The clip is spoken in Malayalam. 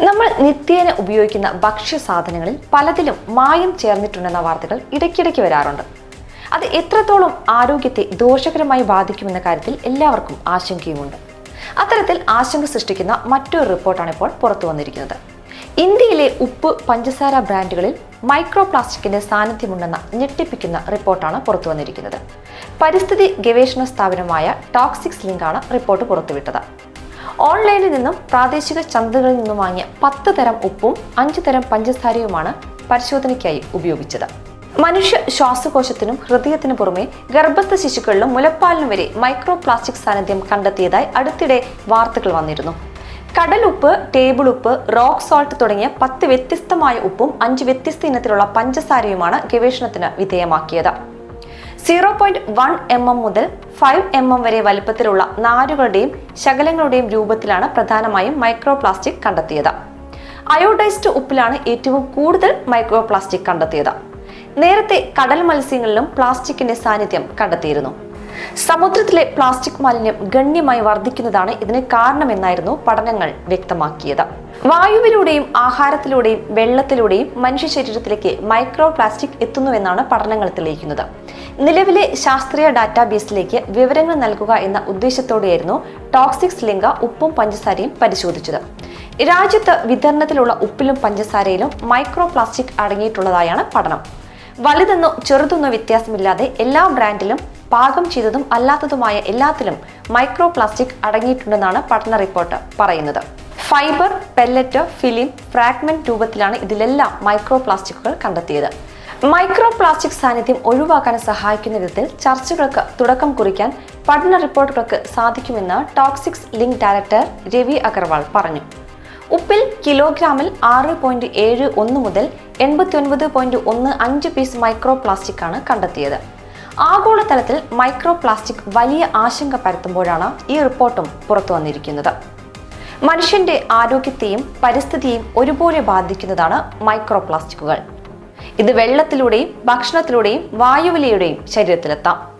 നമ്മൾ നിത്യേന ഉപയോഗിക്കുന്ന ഭക്ഷ്യ സാധനങ്ങളിൽ പലതിലും മായം ചേർന്നിട്ടുണ്ടെന്ന വാർത്തകൾ ഇടയ്ക്കിടയ്ക്ക് വരാറുണ്ട്. അത് എത്രത്തോളം ആരോഗ്യത്തെ ദോഷകരമായി ബാധിക്കുമെന്ന കാര്യത്തിൽ എല്ലാവർക്കും ആശങ്കയുമുണ്ട്. അത്തരത്തിൽ ആശങ്ക സൃഷ്ടിക്കുന്ന മറ്റൊരു റിപ്പോർട്ടാണ് ഇപ്പോൾ പുറത്തു വന്നിരിക്കുന്നത്. ഇന്ത്യയിലെ ഉപ്പ് പഞ്ചസാര ബ്രാൻഡുകളിൽ മൈക്രോ പ്ലാസ്റ്റിക്കിന്റെ സാന്നിധ്യമുണ്ടെന്ന ഞെട്ടിപ്പിക്കുന്ന റിപ്പോർട്ടാണ് പുറത്തു വന്നിരിക്കുന്നത്. പരിസ്ഥിതി ഗവേഷണ സ്ഥാപനമായ ടോക്സിക്സ് ലിങ്കാണ് റിപ്പോർട്ട് പുറത്തുവിട്ടത്. ഓൺലൈനിൽ നിന്നും പ്രാദേശിക ചന്തകളിൽ നിന്നും വാങ്ങിയ പത്ത് തരം ഉപ്പും അഞ്ച് തരം പഞ്ചസാരയുമാണ് പരിശോധനയ്ക്കായി ഉപയോഗിച്ചത്. മനുഷ്യ ശ്വാസകോശത്തിനും ഹൃദയത്തിനു പുറമെ ഗർഭസ്ഥ ശിശുക്കളിലും മുലപ്പാലിനും വരെ മൈക്രോ പ്ലാസ്റ്റിക് സാന്നിധ്യം കണ്ടെത്തിയതായി അടുത്തിടെ വാർത്തകൾ വന്നിരുന്നു. കടലുപ്പ് ടേബിൾ ഉപ്പ് റോക്ക് സോൾട്ട് തുടങ്ങിയ പത്ത് വ്യത്യസ്തമായ ഉപ്പും അഞ്ച് വ്യത്യസ്ത ഇനത്തിലുള്ള പഞ്ചസാരയുമാണ് ഗവേഷണത്തിന് വിധേയമാക്കിയത്. Zero point one M M മുതൽ ഫൈവ് എം എം വരെ വലിപ്പത്തിലുള്ള നാരുകളുടെയും ശകലങ്ങളുടെയും രൂപത്തിലാണ് പ്രധാനമായും മൈക്രോ പ്ലാസ്റ്റിക് കണ്ടെത്തിയത്. അയോഡൈസ്ഡ് ഉപ്പിലാണ് ഏറ്റവും കൂടുതൽ മൈക്രോ പ്ലാസ്റ്റിക് കണ്ടെത്തിയത്. നേരത്തെ കടൽ മത്സ്യങ്ങളിലും പ്ലാസ്റ്റിക്കിന്റെ സാന്നിധ്യം കണ്ടെത്തിയിരുന്നു. സമുദ്രത്തിലെ പ്ലാസ്റ്റിക് മാലിന്യം ഗണ്യമായി വർദ്ധിക്കുന്നതാണ് ഇതിന് കാരണമെന്നായിരുന്നു പഠനങ്ങൾ വ്യക്തമാക്കിയത്. വായുവിലൂടെയും ആഹാരത്തിലൂടെയും വെള്ളത്തിലൂടെയും മനുഷ്യ ശരീരത്തിലേക്ക് മൈക്രോ പ്ലാസ്റ്റിക് എത്തുന്നുവെന്നാണ് പഠനങ്ങൾ തെളിയിക്കുന്നത്. നിലവിലെ ശാസ്ത്രീയ ഡാറ്റാബേസിലേക്ക് വിവരങ്ങൾ നൽകുക എന്ന ഉദ്ദേശത്തോടെയായിരുന്നു ടോക്സിക്സ് ലിംഗ ഉപ്പും പഞ്ചസാരയും പരിശോധിച്ചത്. രാജ്യത്ത് വിതരണത്തിലുള്ള ഉപ്പിലും പഞ്ചസാരയിലും മൈക്രോ പ്ലാസ്റ്റിക് അടങ്ങിയിട്ടുള്ളതായാണ് പഠനം. വലുതെന്നോ ചെറുതെന്നോ വ്യത്യാസമില്ലാതെ എല്ലാ ബ്രാൻഡിലും പാകം ചെയ്തതും അല്ലാത്തതുമായ എല്ലാത്തിലും മൈക്രോ പ്ലാസ്റ്റിക് അടങ്ങിയിട്ടുണ്ടെന്നാണ് പഠന റിപ്പോർട്ട് പറയുന്നത്. ഫൈബർ പെല്ലറ്റ് ഫിലിം ഫ്രാഗ്മെന്റ് രൂപത്തിലാണ് ഇതിലെല്ലാം മൈക്രോ പ്ലാസ്റ്റിക്കുകൾ കണ്ടെത്തിയത്. മൈക്രോ പ്ലാസ്റ്റിക് സാന്നിധ്യം ഒഴിവാക്കാൻ സഹായിക്കുന്ന വിധത്തിൽ ചർച്ചകൾക്ക് തുടക്കം കുറിക്കാൻ പഠന റിപ്പോർട്ടുകൾക്ക് സാധിക്കുമെന്ന് toxics link director Ravi Agarwal പറഞ്ഞു. ഉപ്പിൽ കിലോഗ്രാമിൽ ആറ് പോയിന്റ് ഏഴ് ഒന്ന് മുതൽ എൺപത്തി ഒൻപത് പോയിന്റ് ഒന്ന് അഞ്ച് പീസ് മൈക്രോ പ്ലാസ്റ്റിക് ആണ് കണ്ടെത്തിയത്. ആഗോളതലത്തിൽ മൈക്രോ പ്ലാസ്റ്റിക് വലിയ ആശങ്ക പരത്തുമ്പോഴാണ് ഈ റിപ്പോർട്ടും പുറത്തു വന്നിരിക്കുന്നത്. മനുഷ്യന്റെ ആരോഗ്യത്തെയും പരിസ്ഥിതിയെയും ഒരുപോലെ ബാധിക്കുന്നതാണ് മൈക്രോ പ്ലാസ്റ്റിക്കുകൾ ഇത് വെള്ളത്തിലൂടെയും ഭക്ഷണത്തിലൂടെയും വായുവിലൂടെയും ശരീരത്തിലെത്താം.